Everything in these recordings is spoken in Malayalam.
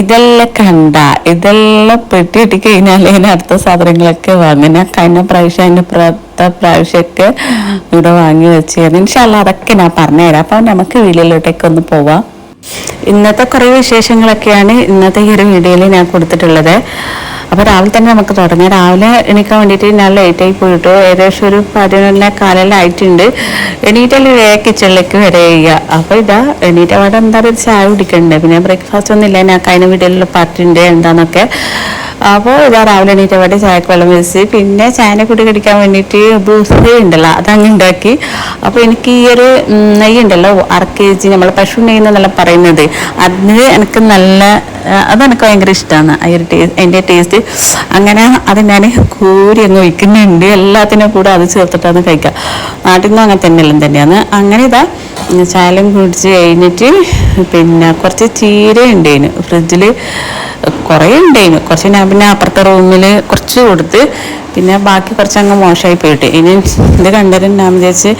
ഇതെല്ലാം കണ്ട ഇതെല്ലാം പെട്ടി ഇട്ടി കഴിഞ്ഞാൽ അതിന് അടുത്ത സാധനങ്ങളൊക്കെ വാങ്ങുന്ന കഴിഞ്ഞ പ്രാവശ്യം അതിന്റെ പുറത്തെ പ്രാവശ്യമൊക്കെ ഇവിടെ വാങ്ങി വെച്ചായിരുന്നു ഇൻഷാല്ല അതൊക്കെ ഞാൻ പറഞ്ഞുതരാം. അപ്പം നമുക്ക് വീട്ടിലോട്ടേക്ക് ഒന്ന് പോവാം. ഇന്നത്തെ കുറേ വിശേഷങ്ങളൊക്കെയാണ് ഇന്നത്തെ ഈ ഒരു വീഡിയോയിൽ ഞാൻ കൊടുത്തിട്ടുള്ളത്. അപ്പോൾ രാവിലെ തന്നെ നമുക്ക് തുടങ്ങാം. രാവിലെ എണീക്കാൻ വേണ്ടിയിട്ട് ഞാൻ ലേറ്റ് ആയി പോയിട്ട് ഏകദേശം ഒരു പതിനൊന്നര കാലെല്ലാം ആയിട്ടുണ്ട്. എണീറ്റല്ലേ കിച്ചണിലേക്ക് വരെ ചെയ്യുക അപ്പോൾ ഇതാ എണീറ്റ അവിടെ എന്താ പറയുക ചായ കുടിക്കണ്ടേ. പിന്നെ ബ്രേക്ക്ഫാസ്റ്റ് ഒന്നും ഇല്ല. ഞാൻ കഴിഞ്ഞ പാർട്ടി പാർട്ടിന്റെ എന്താന്നൊക്കെ. അപ്പോൾ ഇതാ രാവിലെ എണീറ്റ പാടെ ചായക്ക് വെള്ളം വെച്ച് പിന്നെ ചായനെ കൂടി കടിക്കാൻ വേണ്ടിയിട്ട് ബൂസ്റ്റ് ഉണ്ടല്ലോ അതങ്ങ് ഉണ്ടാക്കി. അപ്പോൾ എനിക്ക് ഈ ഒരു നെയ്യ് ഉണ്ടല്ലോ അര കെ ജി നമ്മൾ പശു നെയ്യ് എന്നല്ല പറയുന്നത്. അത് എനിക്ക് നല്ല അതെനിക്ക് ഭയങ്കര ഇഷ്ടമാണ് ആ ഒരു ടേസ്റ്റ് അതിന്റെ ടേസ്റ്റ് അങ്ങനെ അത് ഞാൻ കൂരി അങ്ങ് വയ്ക്കുന്നുണ്ട് എല്ലാത്തിനും കൂടെ അത് ചേർത്തിട്ടാണ് കഴിക്കുക. നാട്ടിൽ നിന്നും അങ്ങനെ തന്നെ എല്ലാം തന്നെയാണ്. അങ്ങനെ ഇതാ ചായലും കുടിച്ച് കഴിഞ്ഞിട്ട് പിന്നെ കുറച്ച് ചീര ഉണ്ടായിന് ഫ്രിഡ്ജിൽ കുറേ ഉണ്ടായിന് കുറച്ച് ഞാൻ പിന്നെ അപ്പുറത്തെ റൂമിൽ കുറച്ച് കൊടുത്ത് പിന്നെ ബാക്കി കുറച്ച് അങ്ങ് മോശമായി പോയിട്ട്. ഇനി ഇത് കണ്ടിട്ട് ഞാൻ വിചാരിച്ച്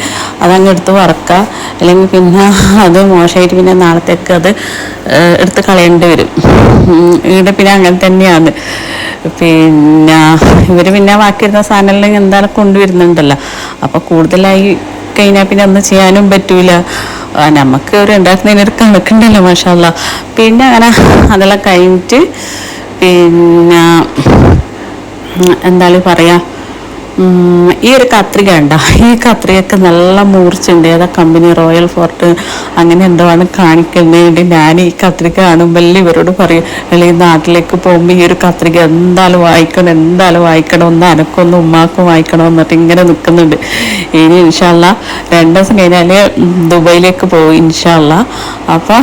അതങ്ങ് എടുത്ത് വറക്കുക അല്ലെങ്കിൽ പിന്നെ അത് മോശമായിട്ട് പിന്നെ നാളത്തേക്ക് അത് എടുത്ത് കളയേണ്ടി വരും. ഇവിടെ പിന്നെ അങ്ങനെ തന്നെയാണ്. പിന്നെ ഇവർ പിന്നെ ബാക്കി ഇരുന്ന സാധനമെല്ലാം എന്തായാലും കൊണ്ടുവരുന്നുണ്ടല്ലോ. അപ്പോൾ കൂടുതലായി കഴിഞ്ഞാൽ പിന്നെ ഒന്നും ചെയ്യാനും പറ്റൂല. നമുക്ക് ഒരു ഉണ്ടാക്കുന്നതിന് ഒരു കണക്കുണ്ടല്ലോ മാഷാല്ല പിന്നെ അങ്ങനെ അതെല്ലാം കഴിഞ്ഞിട്ട് പിന്നെ എന്താ എന്താണ് പറയാ? ഉം, ഈ ഒരു കത്രിക ഉണ്ട ഈ കത്രികയൊക്കെ നല്ല മൂർച്ചുണ്ട് ഏതാ കമ്പനി റോയൽ ഫോർട്ട് അങ്ങനെ എന്തോ ആണ് കാണിക്കുന്നത് ഞാൻ ഈ കത്രിക കാണുമ്പോൾ ഇവരോട് പറയും അല്ലെങ്കിൽ നാട്ടിലേക്ക് പോകുമ്പോൾ ഈ ഒരു കത്രിക എന്തായാലും വായിക്കണം എന്തായാലും വായിക്കണം ഒന്ന് അനക്കൊന്ന് ഉമ്മാക്കും വായിക്കണം എന്നിട്ട് ഇങ്ങനെ നിൽക്കുന്നുണ്ട് ഇനി ഇൻഷാല്ല രണ്ട് ദിവസം കഴിഞ്ഞാൽ ദുബൈയിലേക്ക് പോകും ഇൻഷാല്ല അപ്പോൾ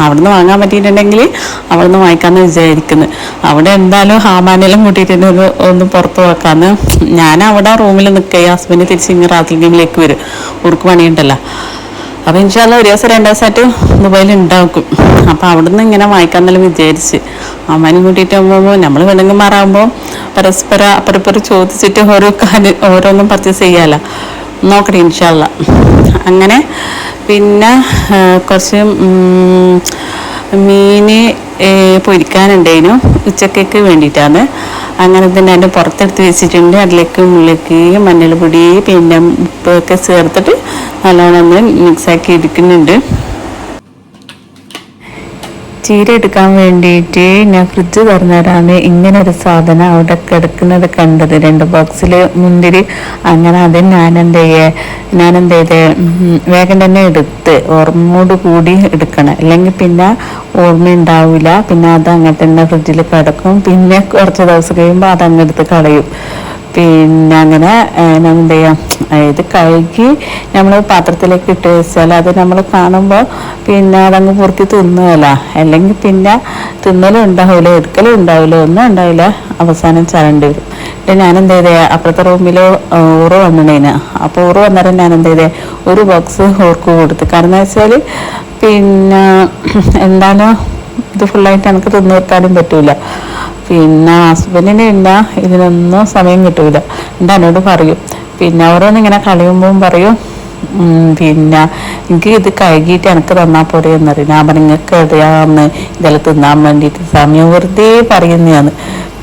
അവിടുന്ന് വാങ്ങാൻ പറ്റിയിട്ടുണ്ടെങ്കിൽ അവിടുന്ന് വാങ്ങിക്കാമെന്ന് വിചാരിക്കുന്നത് അവിടെ എന്തായാലും ഹാമാനെല്ലാം കൂട്ടിയിട്ട് ഒന്ന് പുറത്ത് വെക്കാന്ന് ഞാൻ അവിടെ റൂമിൽ നിൽക്കുക. ഹസ്ബൻഡ് തിരിച്ച് ഇങ്ങനെ റാത്തിൽ ഗെയിമിലേക്ക് വരും. ഉറുക്ക് പണിയുണ്ടല്ലോ. അപ്പോൾ ഇൻഷാല്ല ഒരു ദിവസം രണ്ട് ദിവസമായിട്ട് ദുബായിൽ ഉണ്ടാക്കും. അപ്പോൾ അവിടുന്ന് ഇങ്ങനെ വായിക്കാൻ നല്ല വിചാരിച്ച്. അമ്മാനും കൂട്ടിയിട്ട് പോകുമ്പോൾ നമ്മൾ പെണ്ണുങ്ങന്മാരാകുമ്പോൾ പരസ്പര അപ്പുറപ്പുറം ചോദിച്ചിട്ട് ഓരോ കാര്യം ഓരോന്നും പർച്ചേസ് ചെയ്യാമല്ലോ നോക്കട്ടെ ഇൻഷാല്ല അങ്ങനെ പിന്നെ കുറച്ച് മീൻ പൊരിക്കാനുണ്ടായിരുന്നു. ഉച്ചക്കേക്ക് വേണ്ടിയിട്ടാണ്. അങ്ങനെ തന്നെ അതിന്റെ പുറത്തെടുത്ത് വെച്ചിട്ടുണ്ട്. അതിലേക്ക് മുള്ളിലേക്ക് മഞ്ഞൾപ്പൊടി പിന്നെ ഉപ്പൊക്കെ ചേർത്തിട്ട് നല്ലോണം ഒന്ന് മിക്സാക്കി എടുക്കുന്നുണ്ട്. ചീര എടുക്കാൻ വേണ്ടിയിട്ട് ഞാൻ ഫ്രിഡ്ജ് തുറന്നിടാണ് ഇങ്ങനെ ഒരു സാധനം അവിടെ കിടക്കുന്നത് കണ്ടത്. രണ്ട് ബോക്സിൽ മുന്തിരി. അങ്ങനെ അത് ഞാനെന്ത് ചെയ്യേ ഞാൻ എന്ത് ചെയ്തേ വേഗം തന്നെ എടുത്ത് ഓർമ്മയോട് കൂടി എടുക്കണം. അല്ലെങ്കിൽ പിന്നെ ഓർമ്മ ഉണ്ടാവില്ല പിന്നെ അത് അങ്ങനെ തന്നെ ഫ്രിഡ്ജിൽ കിടക്കും. പിന്നെ കുറച്ച് ദിവസം കഴിയുമ്പോൾ അത് അങ്ങെടുത്ത് കളയും. പിന്നെ അങ്ങനെ എന്താ ഞാൻ എന്ത് ചെയ്യാം ഇത് കഴുകി നമ്മൾ പാത്രത്തിലേക്ക് ഇട്ട് വെച്ചാൽ അത് നമ്മൾ കാണുമ്പോൾ പിന്നെ അതങ്ങ് പൊറുക്കി തിന്നുകയല്ല അല്ലെങ്കിൽ പിന്നെ തിന്നലും ഉണ്ടാവില്ല എടുക്കലും ഉണ്ടാവില്ല ഒന്നും ഉണ്ടാവില്ല. അവസാനം ചരണ്ടി വരും. പിന്നെ ഞാൻ എന്ത് ചെയ്തേ അപ്പുറത്തെ റൂമിൽ ഊറ് വന്നിടേന് അപ്പോൾ ഊറ് വന്നേരം ഞാൻ എന്ത് ചെയ്തേ ഒരു ബോക്സ് ഓർക്ക് കൊടുത്തു. കാരണം എന്ന് വെച്ചാൽ പിന്നെ എന്താണോ ഇത് ഫുള്ളായിട്ട് എനിക്ക് തിന്നു വെക്കാനും പറ്റൂല. പിന്നെ ഹസ്ബൻഡിന് എന്നാ ഇതിനൊന്നും സമയം കിട്ടൂല. എന്റെ എന്നോട് പറയും. പിന്നെ ഓരോന്ന് ഇങ്ങനെ കളയുമ്പോൾ പറയും പിന്നെ എനിക്ക് ഇത് കഴുകിയിട്ട് എനിക്ക് തന്നാൽ പോരെ എന്നറിയും. ഞാൻ പറഞ്ഞു നിങ്ങൾക്ക് എവിടെയാന്ന് ഇതെല്ലാം തിന്നാൻ വേണ്ടിയിട്ട്? സമയം വെറുതെ പറയുന്നതാണ്.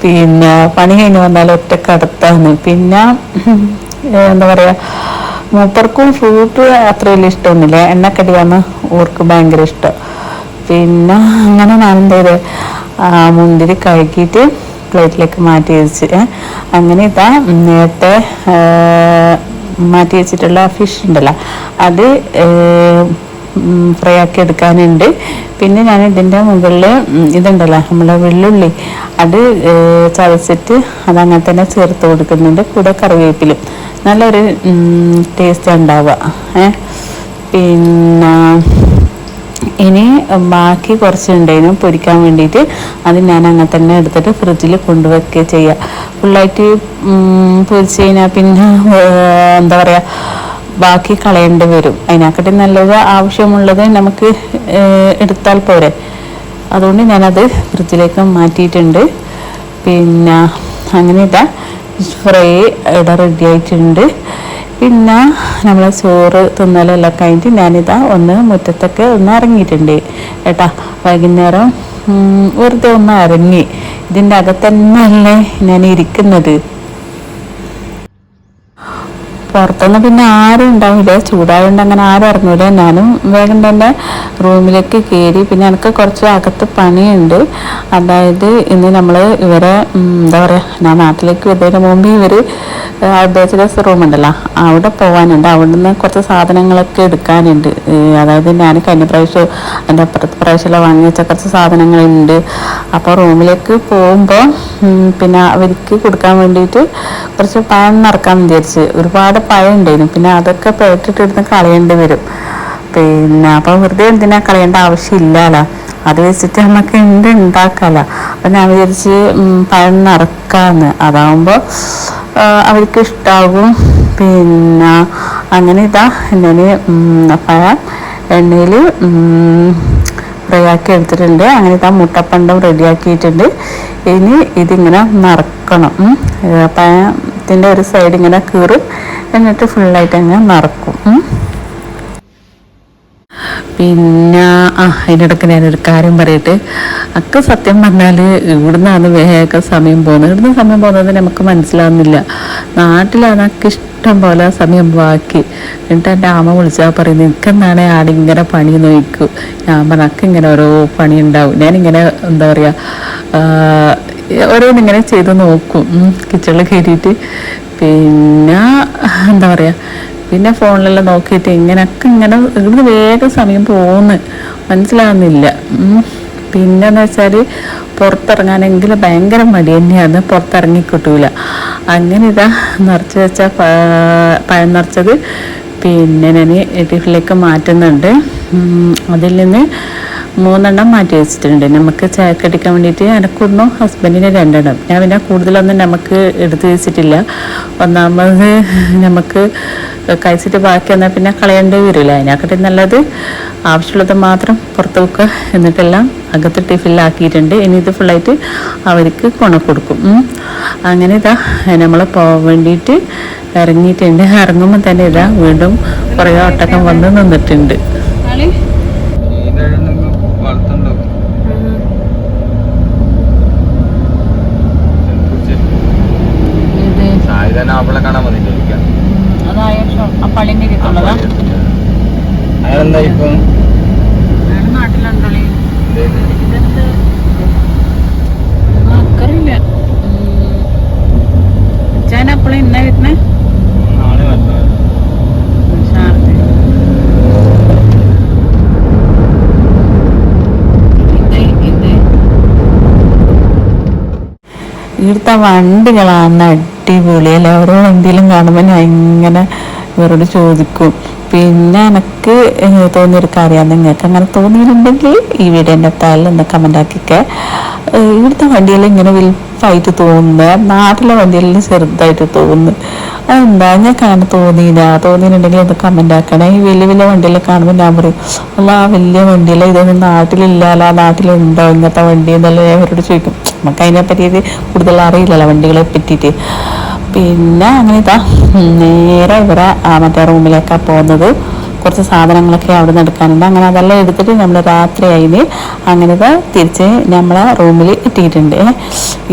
പിന്നെ പണി കഴിഞ്ഞ് വന്നാൽ ഒറ്റ പിന്നെ എന്താ പറയുക മൂപ്പർക്കും ഫ്രൂട്ട് അത്ര വലിയ ഇഷ്ടമൊന്നുമില്ല. എണ്ണക്കടിയാണ് ഓർക്ക് ഭയങ്കര ഇഷ്ടം. പിന്നെ അങ്ങനെ ആ മുന്തിരി കഴുകിയിട്ട് പ്ലേറ്റിലേക്ക് മാറ്റി വെച്ച്. അങ്ങനെ ഇതാ നേരത്തെ മാറ്റി വെച്ചിട്ടുള്ള ഫിഷ് ഉണ്ടല്ലോ അത് ഫ്രൈ ആക്കി എടുക്കാനുണ്ട്. പിന്നെ ഞാൻ ഇതിന്റെ മുകളിൽ ഇതുണ്ടല്ലോ നമ്മളെ വെള്ളുള്ളി അത് ചതച്ചിട്ട് അതങ്ങനെ തന്നെ ചേർത്ത് കൊടുക്കുന്നുണ്ട് കൂടെ കറിവേപ്പിലും. നല്ലൊരു ടേസ്റ്റ് ഉണ്ടാവുക. പിന്നെ ഇനി ബാക്കി കുറച്ച് ഉണ്ടായിരുന്നു പൊരിക്കാൻ വേണ്ടിയിട്ട്. അത് ഞാൻ അങ്ങനെ തന്നെ എടുത്തിട്ട് ഫ്രിഡ്ജിൽ കൊണ്ടുവയ്ക്കുക ചെയ്യുക ഫുള്ളായിട്ട് പൊരിച്ച് കഴിഞ്ഞാൽ പിന്നെ എന്താ പറയുക ബാക്കി കളയേണ്ടി വരും. അതിനെക്കാട്ടി നല്ലത് ആവശ്യമുള്ളത് നമുക്ക് എടുത്താൽ പോരെ. അതുകൊണ്ട് ഞാനത് ഫ്രിഡ്ജിലേക്ക് മാറ്റിയിട്ടുണ്ട്. പിന്നെ അങ്ങനെ ഇതാ ഫ്രൈ ഇവിടെ റെഡി ആയിട്ടുണ്ട്. പിന്നെ നമ്മൾ ചോറ് തിന്നലെല്ലാം കഴിഞ്ഞിട്ട് ഞാനിതാ ഒന്ന് മുറ്റത്തൊക്കെ ഒന്ന് ഇറങ്ങിയിട്ടുണ്ട്. ഏട്ടാ വൈകുന്നേരം വെറുതെ ഒന്ന് ഇറങ്ങി ഇതിന്റെ അകത്തന്നെയല്ലേ ഞാൻ ഇരിക്കുന്നത്. പുറത്തുനിന്ന് പിന്നെ ആരും ഉണ്ടാവില്ല. ചൂടായതുകൊണ്ട് അങ്ങനെ ആരും ഇറങ്ങൂല. ഞാനും വേഗം തന്നെ റൂമിലേക്ക് കയറി. പിന്നെ എനിക്ക് കുറച്ച് അകത്ത് പണിയുണ്ട്. അതായത് ഇന്ന് നമ്മൾ ഇവരെ എന്താ പറയുക ഞാൻ നാട്ടിലേക്ക് വരുന്നതിന് മുമ്പ് ഇവർ ബാച്ചിലേഴ്സ് റൂം ഉണ്ടല്ലോ അവിടെ പോകാനുണ്ട് അവിടെ നിന്ന് കുറച്ച് സാധനങ്ങളൊക്കെ എടുക്കാനുണ്ട്. അതായത് ഞാൻ കഴിഞ്ഞ പ്രാവശ്യം എന്റെ അപ്പുറത്ത് പ്രാവശ്യം വാങ്ങി വെച്ച കുറച്ച് സാധനങ്ങളുണ്ട്. അപ്പോൾ റൂമിലേക്ക് പോകുമ്പോൾ പിന്നെ അവർക്ക് കൊടുക്കാൻ വേണ്ടിയിട്ട് കുറച്ച് പഴം നിറക്കാൻ വിചാരിച്ച് ഒരുപാട് പഴം ഉണ്ടായിരുന്നു. പിന്നെ അതൊക്കെ പേട്ടിട്ടെടുത്ത് കളയേണ്ടി വരും. പിന്നെ അപ്പോൾ വെറുതെ എന്തിനാ കളയേണ്ട ആവശ്യമില്ലല്ലോ. അത് വെച്ചിട്ട് നമുക്ക് എന്ത് ഉണ്ടാക്കാമല്ലോ അപ്പം ഞാൻ വിചാരിച്ച് പഴം നിറക്കാന്ന് അതാവുമ്പോൾ അവർക്ക് പിന്നെ അങ്ങനെ ഇതാ ഞാൻ പഴം എണ്ണയിൽ ഫ്രൈ ആക്കി എടുത്തിട്ടുണ്ട്. അങ്ങനെ ഇതാ മുട്ടപ്പണ്ടം റെഡിയാക്കിയിട്ടുണ്ട്. ഇനി ഇതിങ്ങനെ നറക്കണം. പഴത്തിന്റെ ഒരു സൈഡ് ഇങ്ങനെ കീറും. എന്നിട്ട് ഫുള്ളായിട്ട് അങ്ങനെ നറക്കും. പിന്നെ ആ അതിനിടയ്ക്ക് ഞാനൊരു കാര്യം പറയട്ടെ. അക്ക സത്യം പറഞ്ഞാൽ ഇവിടുന്നാണ് വേഗം സമയം പോകുന്നത്. ഇവിടുന്ന് സമയം പോകുന്നത് നമുക്ക് മനസ്സിലാവുന്നില്ല. നാട്ടിലാണ് ഇഷ്ടം പോലെ സമയം ബാക്കി. എന്നിട്ട് എന്റെ അമ്മ വിളിച്ചാൽ പറയും ആടെ ആടിങ്ങനെ പണി നോക്കൂ ഞാൻ പറഞ്ഞ ഇങ്ങനെ ഓരോ പണി ഉണ്ടാവും ഞാനിങ്ങനെ എന്താ പറയുക ഓരോന്നിങ്ങനെ ചെയ്ത് നോക്കും. കിച്ചണിൽ കയറിയിട്ട്. പിന്നെ എന്താ പറയുക പിന്നെ ഫോണിലെല്ലാം നോക്കിയിട്ട് ഇങ്ങനെയൊക്കെ ഇങ്ങനെ ഇവിടുന്ന് വേഗം സമയം പോകുന്നു. മനസ്സിലാവുന്നില്ല. ഉം. പിന്നെന്ന് വെച്ചാൽ പുറത്തിറങ്ങാനെങ്കിൽ ഭയങ്കര മടി തന്നെയാണ്. പുറത്തിറങ്ങി കിട്ടൂല അങ്ങനെ ഇതാ നിറച്ച് വെച്ച പഴം നിറച്ചത്. പിന്നെ ഞാൻ ടിഫിലേക്ക് മാറ്റുന്നുണ്ട്. അതിൽ നിന്ന് മൂന്നെണ്ണം മാറ്റി വെച്ചിട്ടുണ്ട്. നമുക്ക് ചായക്കടിക്കാൻ വേണ്ടിയിട്ട് എനക്കൊന്നും ഹസ്ബൻഡിന് രണ്ടെണ്ണം. ഞാൻ പിന്നെ കൂടുതലൊന്നും നമുക്ക് എടുത്ത് വെച്ചിട്ടില്ല. ഒന്നാമത് നമുക്ക് കഴിച്ചിട്ട് ബാക്കി വന്നാൽ പിന്നെ കളയേണ്ടി വരില്ല. അതിനെക്കാട്ടി നല്ലത് ആവശ്യമുള്ളത് മാത്രം പുറത്ത് വെക്കുക എന്നിട്ടെല്ലാം അകത്ത് ടിഫിലാക്കിയിട്ടുണ്ട് ഇനി ഇത് ഫുള്ളായിട്ട് അവർക്ക് കൊണ കൊടുക്കും അങ്ങനെ ഇതാ നമ്മൾ പോകാൻ വേണ്ടിയിട്ട് ഇറങ്ങിയിട്ടുണ്ട്. ഇറങ്ങുമ്പോൾ തന്നെ ഇതാ വീണ്ടും കുറേ ഒട്ടക്കം വന്ന് നിന്നിട്ടുണ്ട്. ഇവിടുത്തെ വണ്ടികളാണ് അടിപൊളിയല്ലേ ഓരോ വണ്ടിയിലും കാണുമ്പോൾ ഞാൻ ഇങ്ങനെ ഇവരോട് ചോദിക്കും. പിന്നെ എനിക്ക് തോന്നിയൊരു കാര്യമാണ് നിങ്ങൾക്ക് അങ്ങനെ തോന്നിയിട്ടുണ്ടെങ്കിൽ ഈ വീഡിയോന്റെ താഴെ ഒന്ന് കമന്റ് ആക്കിക്കെ. ഏഹ് ഇവിടുത്തെ വണ്ടിയിൽ ഇങ്ങനെ വലുപ്പായിട്ട് തോന്നുന്നത് നാട്ടിലെ വണ്ടികളിൽ ചെറുതായിട്ട് തോന്നുന്നു. അതെന്താ? ഞാൻ അങ്ങനെ തോന്നിയില്ല. തോന്നിയിട്ടുണ്ടെങ്കിൽ ഒന്ന് കമന്റ് ആക്കണേ. ഈ വലിയ വലിയ വണ്ടിയിൽ കാണുമ്പോൾ ഞാൻ പറയും അല്ല ആ വലിയ വണ്ടിയിൽ ഇതൊന്നും നാട്ടിലില്ലല്ലോ നാട്ടിലുണ്ടോ ഇങ്ങനത്തെ വണ്ടി? എന്നല്ല അവരോട് ചോദിക്കും. നമുക്ക് അതിനെ പറ്റിയിട്ട് കൂടുതൽ അറിയില്ലല്ലോ വണ്ടികളെ പറ്റിയിട്ട്. പിന്നെ അങ്ങനെ ഇതാ നേരെ ഇവരെ മറ്റേ റൂമിലേക്കാണ് പോകുന്നത്. കുറച്ച് സാധനങ്ങളൊക്കെ അവിടെ നിന്ന് എടുക്കാനുണ്ട്. അങ്ങനെ അതെല്ലാം എടുത്തിട്ട് നമ്മൾ രാത്രിയായി അങ്ങനെ ഇതാ തിരിച്ച് നമ്മളെ റൂമിൽ എത്തിയിട്ടുണ്ട്.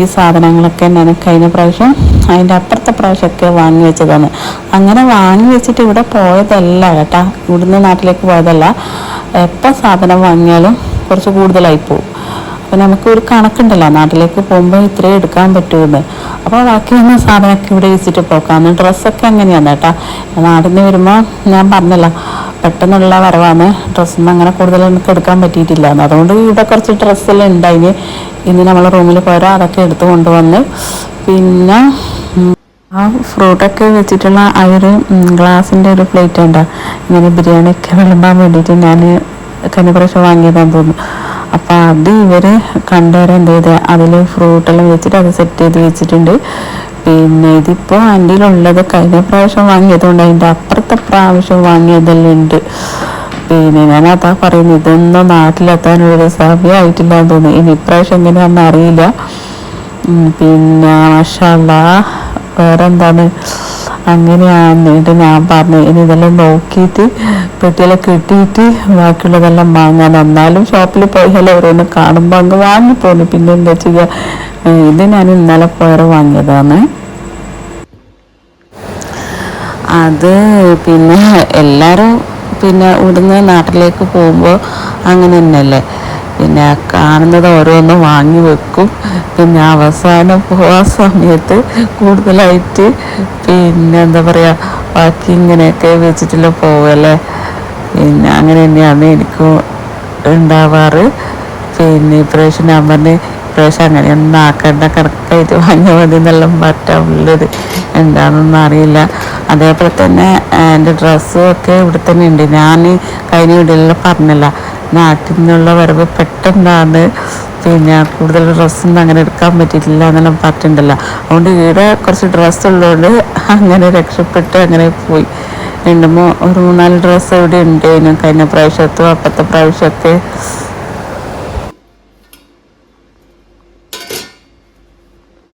ഈ സാധനങ്ങളൊക്കെ ഞാൻ കഴിഞ്ഞ പ്രാവശ്യം അതിന്റെ അപ്പുറത്തെ പ്രാവശ്യമൊക്കെ വാങ്ങി വെച്ചതാണ്. അങ്ങനെ വാങ്ങി വെച്ചിട്ട് ഇവിടെ പോയതല്ല കേട്ടാ. ഇവിടുന്ന് നാട്ടിലേക്ക് പോയതല്ല. എപ്പോൾ സാധനം വാങ്ങിയാലും കുറച്ച് കൂടുതലായി പോകും അപ്പം നമുക്ക് ഒരു കണക്കുണ്ടല്ലോ നാട്ടിലേക്ക് പോകുമ്പോൾ ഇത്രയും എടുക്കാൻ പറ്റുമെന്ന് അപ്പോൾ ബാക്കിയൊന്ന് സാധനമൊക്കെ ഇവിടെ വെച്ചിട്ട് പോക്കാന്ന്. ഡ്രസ്സൊക്കെ അങ്ങനെയാണ് കേട്ടോ? നാട്ടിൽ നിന്ന് വരുമ്പോൾ ഞാൻ പറഞ്ഞല്ലോ പെട്ടെന്നുള്ള വരവാണ്. ഡ്രസ്സൊന്നും അങ്ങനെ കൂടുതൽ എനിക്ക് എടുക്കാൻ പറ്റിയിട്ടില്ല അതുകൊണ്ട് ഇവിടെ കുറച്ച് ഡ്രസ്സെല്ലാം ഉണ്ടായിന്. ഇന്ന് നമ്മൾ റൂമിൽ പോരാ അതൊക്കെ എടുത്ത് കൊണ്ടുവന്ന്. പിന്നെ ആ ഫ്രൂട്ടൊക്കെ വെച്ചിട്ടുള്ള ആ ഒരു ഗ്ലാസിന്റെ ഒരു പ്ലേറ്റ് ഉണ്ടോ ഇങ്ങനെ ബിരിയാണിയൊക്കെ വിളമ്പാൻ വേണ്ടിയിട്ട് ഞാൻ കഴിഞ്ഞ പ്രാവശ്യം വാങ്ങിയതാന്ന് തോന്നുന്നു. അപ്പം അത് ഇവർ കണ്ടവരെ എന്ത് ചെയ്ത്? അതിൽ ഫ്രൂട്ടെല്ലാം വെച്ചിട്ട് അത് സെറ്റ് ചെയ്ത് വെച്ചിട്ടുണ്ട്. പിന്നെ ഇതിപ്പോൾ ആന്റിയിലുള്ളത് കഴിഞ്ഞ പ്രാവശ്യം വാങ്ങിയതുകൊണ്ട് അതിന്റെ അപ്പുറത്തെ പ്രാവശ്യം വാങ്ങിയതെല്ലാം ഉണ്ട് പിന്നെ ഞാൻ അതാ പറയുന്നത് ഇതൊന്നും നാട്ടിലെത്താനുള്ള സമയമായിട്ടില്ല എന്ന് തോന്നുന്നു. ഇനി ഇപ്രാവശ്യം എങ്ങനെയാണെന്ന് അറിയില്ല. പിന്നെ മഷാല്ല വേറെ അങ്ങനെയാണ് ഞാൻ പറഞ്ഞു ഇനി ഇതെല്ലാം നോക്കിയിട്ട് പെട്ടിയെല്ലാം കിട്ടിയിട്ട് ബാക്കിയുള്ളതെല്ലാം വാങ്ങാൻ. എന്നാലും ഷോപ്പിൽ പോയാൽ ഓരോന്ന് കാണുമ്പോൾ അങ്ങ് വാങ്ങിപ്പോന്നു പിന്നെ. എന്താ ചെയ്യുക ഇത് ഞാൻ ഇന്നലെ പോയറ് വാങ്ങിയതാണ്. അത് പിന്നെ എല്ലാവരും പിന്നെ ഇവിടുന്ന് നാട്ടിലേക്ക് പോകുമ്പോൾ അങ്ങനെ തന്നെയല്ലേ? പിന്നെ കാണുന്നത് ഓരോന്നും വാങ്ങി വെക്കും. പിന്നെ അവസാനം പോകാൻ സമയത്ത് കൂടുതലായിട്ട് പിന്നെ എന്താ പറയുക ബാക്കി ഇങ്ങനെയൊക്കെ വെച്ചിട്ടില്ല പോവല്ലേ. പിന്നെ അങ്ങനെ തന്നെയാണ് എനിക്കും ഉണ്ടാവാറ്. പിന്നെ ഇപ്രാവശ്യം ഞാൻ പറഞ്ഞ് ഇപ്രാവശ്യം അങ്ങനെയൊന്നും ആക്കേണ്ട കറക്റ്റായിട്ട് വാങ്ങിയാൽ മതി എന്നെല്ലാം പറ്റാവുള്ളത് എന്താണെന്നൊന്നും അറിയില്ല. അതേപോലെ തന്നെ എന്റെ ഡ്രസ്സും ഒക്കെ ഇവിടെ തന്നെ ഉണ്ട്. ഞാൻ കഴിഞ്ഞ വീടുകളിൽ പറഞ്ഞില്ല നാട്ടിൽ നിന്നുള്ള വരവ് പെട്ടെന്നാണ്. പിന്നെ കൂടുതൽ ഡ്രസ്സൊന്നും അങ്ങനെ എടുക്കാൻ പറ്റിയിട്ടില്ല എന്നെല്ലാം പറഞ്ഞിട്ടുണ്ടല്ലോ. അതുകൊണ്ട് ഇവിടെ കുറച്ച് ഡ്രസ്സ് ഉള്ളതുകൊണ്ട് അങ്ങനെ രക്ഷപ്പെട്ട് അങ്ങനെ പോയി. രണ്ട് മൂ ഒരു മൂന്നാൽ ഡ്രസ്സ് ഇവിടെ ഉണ്ട്. കഴിഞ്ഞ പ്രാവശ്യത്തും അപ്പത്തെ പ്രാവശ്യമൊക്കെ